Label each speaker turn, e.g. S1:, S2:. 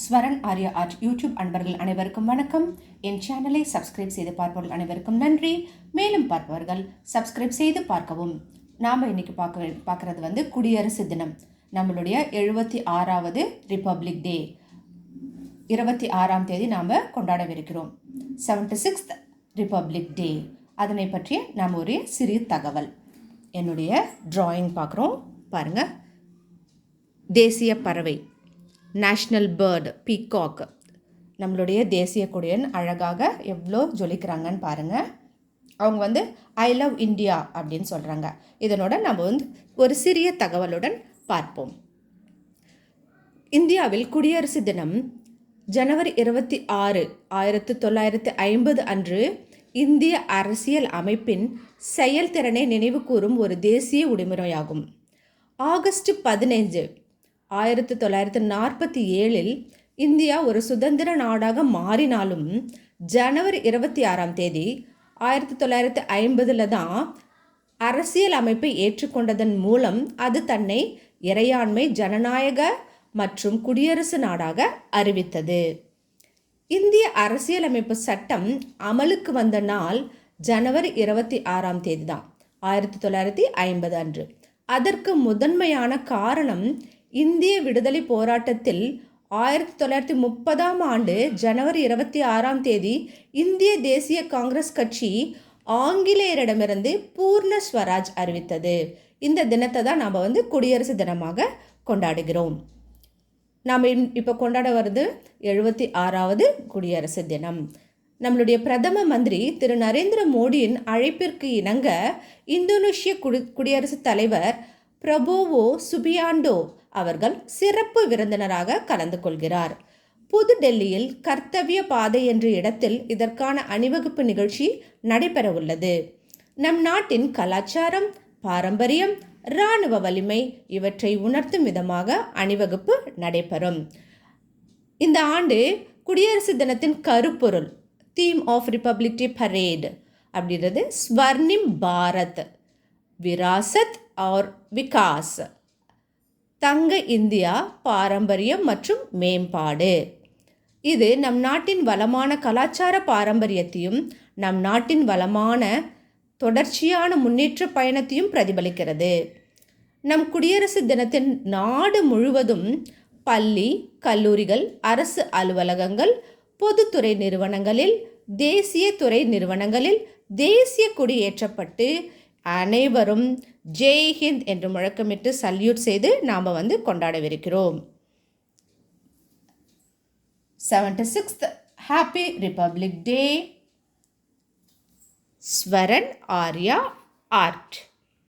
S1: Swaran Arya art YouTube அன்பர்கள் அனைவருக்கும் வணக்கம். என் சேனலை சப்ஸ்கிரைப் செய்து பார்ப்பவர்கள் அனைவருக்கும் நன்றி. மேலும் பார்ப்பவர்கள் சப்ஸ்கிரைப் செய்து பார்க்கவும். நாம் இன்னைக்கு பார்க்க பார்க்குறது வந்து குடியரசு தினம். நம்மளுடைய எழுபத்தி ஆறாவது ரிப்பப்ளிக் டே இருபத்தி ஆறாம் தேதி நாம் கொண்டாடவிருக்கிறோம். செவன்டி சிக்ஸ்த் ரிப்பப்ளிக் டே அதனை பற்றிய நாம் ஒரு சிறிய தகவல். என்னுடைய ட்ராயிங் பார்க்குறோம். பாருங்கள் தேசிய பறவை. National bird peacock. நம்மளுடைய தேசிய கொடியன் அழகாக எவ்வளோ ஜொலிக்கிறாங்கன்னு பாருங்கள் அவங்க வந்து ஐ லவ் இந்தியா அப்படின்னு சொல்கிறாங்க இதனோட நம்ம வந்து ஒரு சிறிய தகவலுடன் பார்ப்போம். இந்தியாவில் குடியரசு தினம் ஜனவரி இருபத்தி ஆறு ஆயிரத்து தொள்ளாயிரத்து ஐம்பது அன்று இந்திய அரசியல் அமைப்பின் செயல்திறனை நினைவு கூறும் ஒரு தேசிய விடுமுறையாகும் ஆகஸ்ட் பதினைஞ்சு ஆயிரத்தி தொள்ளாயிரத்தி நாற்பத்தி ஏழில் இந்தியா ஒரு சுதந்திர நாடாக மாறினாலும் ஜனவரி இருபத்தி ஆறாம் தேதி ஆயிரத்தி தொள்ளாயிரத்தி ஐம்பதில் தான் அரசியல் அமைப்பை ஏற்றுக்கொண்டதன் மூலம் அது தன்னை இறையாண்மை ஜனநாயக மற்றும் குடியரசு நாடாக அறிவித்தது. இந்திய அரசியலமைப்பு சட்டம் அமலுக்கு வந்த நாள் ஜனவரி இருபத்தி ஆறாம் தேதி தான் ஆயிரத்தி தொள்ளாயிரத்தி ஐம்பது அன்று. அதற்கு முதன்மையான காரணம் இந்திய விடுதலை போராட்டத்தில் ஆயிரத்தி தொள்ளாயிரத்தி முப்பதாம் ஆண்டு ஜனவரி இருபத்தி ஆறாம் தேதி இந்திய தேசிய காங்கிரஸ் கட்சி ஆங்கிலேயரிடமிருந்து பூர்ண ஸ்வராஜ் அறிவித்தது. இந்த தினத்தை தான் நாம் வந்து குடியரசு தினமாக கொண்டாடுகிறோம். நாம் இப்போ கொண்டாட வருது எழுபத்தி ஆறாவது குடியரசு தினம். நம்மளுடைய பிரதம மந்திரி திரு நரேந்திர மோடியின் அழைப்பிற்கு இணங்க இந்தோனேஷிய குடி குடியரசுத் தலைவர் பிரபோவோ சுபியாண்டோ அவர்கள் சிறப்பு விருந்தினராக கலந்து கொள்கிறார். புது டெல்லியில் கர்த்தவிய பாதை என்ற இடத்தில் இதற்கான அணிவகுப்பு நிகழ்ச்சி நடைபெறவுள்ளது. நம் நாட்டின் கலாச்சாரம் பாரம்பரியம் இராணுவ வலிமை இவற்றை உணர்த்தும் விதமாக அணிவகுப்பு நடைபெறும். இந்த ஆண்டு குடியரசு தினத்தின் கருப்பொருள் theme of republic day parade அப்படின்றது ஸ்வர்ணிம் பாரத் விராசத் ஆர் விகாஸ். தங்க இந்தியா பாரம்பரியம் மற்றும் மேம்பாடு. இது நம் நாட்டின் வளமான கலாச்சார பாரம்பரியத்தையும் நம் நாட்டின் வளமான தொடர்ச்சியான முன்னேற்ற பயணத்தையும் பிரதிபலிக்கிறது. நம் குடியரசு தினத்தின் நாடு முழுவதும் பள்ளி கல்லூரிகள் அரசு அலுவலகங்கள் பொதுத்துறை நிறுவனங்களில் தேசிய துறை நிறுவனங்களில் தேசிய கொடி ஏற்றப்பட்டு அனைவரும் ஜெய் ஹிந்த் என்று முழக்கமிட்டு சல்யூட் செய்து நாம் வந்து கொண்டாடவிருக்கிறோம். Seventy sixth happy republic day Swaran Arya art